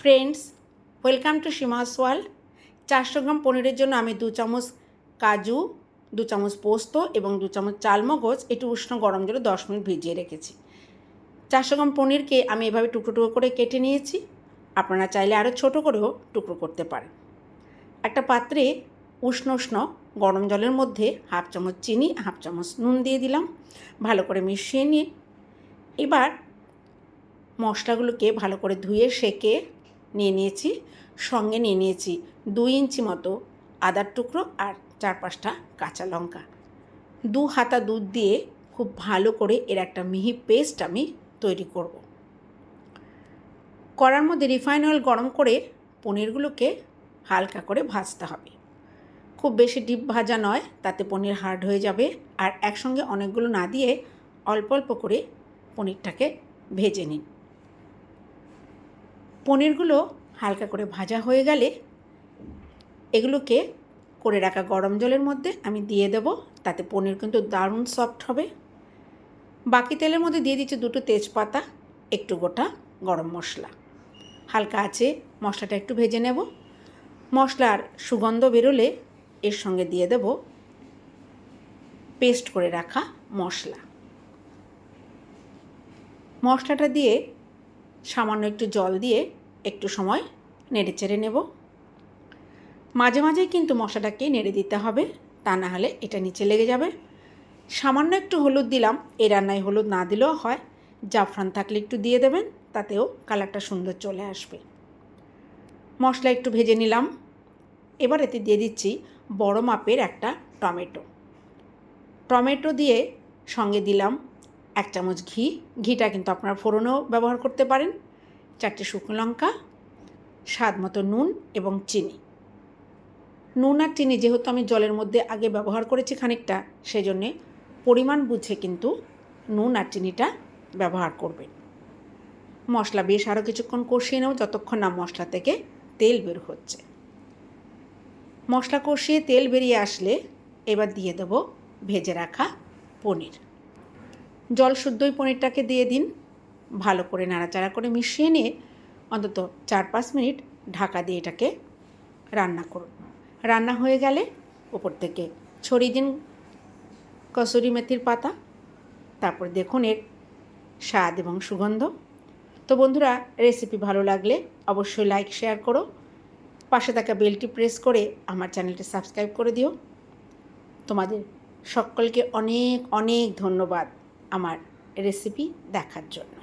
Friends welcome to Seema's world চারশো গ্রাম পনিরের জন্য আমি দু চামচ কাজু, দু চামচ পোস্ত এবং দু চামচ চালমগজ, একটু উষ্ণ গরম জলে দশ মিনিট ভিজিয়ে রেখেছি। চারশো গ্রাম পনিরকে আমি এভাবে টুকরো টুকরো করে কেটে নিয়েছি। আপনারা চাইলে আরও ছোটো করেও টুকরো করতে পারেন। একটা পাত্রে উষ্ণ উষ্ণ গরম জলের মধ্যে হাফ চামচ চিনি, হাফ চামচ নুন দিয়ে দিলাম। ভালো করে মিশিয়ে নিয়ে এবার মশলাগুলোকে ভালো করে ধুয়ে, সেকে নিয়ে নিয়েছি, সঙ্গে নিয়ে নিয়েছি দুই ইঞ্চি মতো আদার টুকরো আর চার পাঁচটা কাঁচা লঙ্কা। দু হাতা দুধ দিয়ে খুব ভালো করে এর একটা মিহি পেস্ট আমি তৈরি করব। কড়ার মধ্যে রিফাইন অয়েল গরম করে পনিরগুলোকে হালকা করে ভাজতে হবে। খুব বেশি ডিপ ভাজা নয়, তাতে পনির হার্ড হয়ে যাবে আর একসঙ্গে অনেকগুলো না দিয়ে অল্প অল্প করে পনিরটাকে ভেজে নিন। পনিরগুলো হালকা করে ভাজা হয়ে গেলে এগুলোকে করে রাখা গরম জলের মধ্যে আমি দিয়ে দেব, তাতে পনির কিন্তু দারুণ সফট হবে। বাকি তেলের মধ্যে দিয়ে দিচ্ছি দুটো তেজপাতা, একটু গোটা গরম মশলা। হালকা আছে মশলাটা একটু ভেজে নেব। মশলার সুগন্ধ বেরোলে এর সঙ্গে দিয়ে দেব পেস্ট করে রাখা মশলা। মশলাটা দিয়ে সামান্য একটু জল দিয়ে একটু সময় নেড়ে চেড়ে নেব। মাঝে মাঝেই কিন্তু মশলাটাকে নেড়ে দিতে হবে, তা না হলে এটা নিচে লেগে যাবে। সামান্য একটু হলুদ দিলাম এই রান্নায় হলুদ না দিলেও হয়। জাফরান থাকলে একটু দিয়ে দেবেন, তাতেও কালারটা সুন্দর চলে আসবে। মশলা একটু ভেজে নিলাম। এবার এতে দিয়ে দিচ্ছি বড় মাপের একটা টমেটো। টমেটো দিয়ে সঙ্গে দিলাম এক চামচ ঘি। ঘিটা কিন্তু আপনারা ফোড়নেও ব্যবহার করতে পারেন। চারটে শুকনো লঙ্কা, স্বাদ মতো নুন এবং চিনি। নুন আর চিনি যেহেতু আমি জলের মধ্যে আগে ব্যবহার করেছি খানিকটা, সেজন্যে পরিমাণ বুঝে কিন্তু নুন আর চিনিটা ব্যবহার করবেন। মশলা বেশ আরও কিছুক্ষণ কষিয়ে নেব, যতক্ষণ না মশলা থেকে তেল বের হচ্ছে। মশলা কষিয়ে তেল বেরিয়ে আসলে এবার দিয়ে দেব ভেজে রাখা পনির। জল শুদ্ধই পনিরটাকে দিয়ে দিন। ভালো করে নাড়াচাড়া করে মিশিয়ে নিয়ে অন্তত চার পাঁচ মিনিট ঢাকা দিয়ে এটাকে রান্না করুন। রান্না হয়ে গেলে ওপর থেকে ছড়িয়ে দিন কসুরি মেথির পাতা। তারপর দেখুন এর স্বাদ এবং সুগন্ধ। তো বন্ধুরা রেসিপি ভালো লাগলে অবশ্যই লাইক শেয়ার করো। পাশে থাকা বেলটি প্রেস করে আমার চ্যানেলটি সাবস্ক্রাইব করে দিও। তোমাদের সকলকে অনেক অনেক ধন্যবাদ। আমার রেসিপি দেখার জন্য।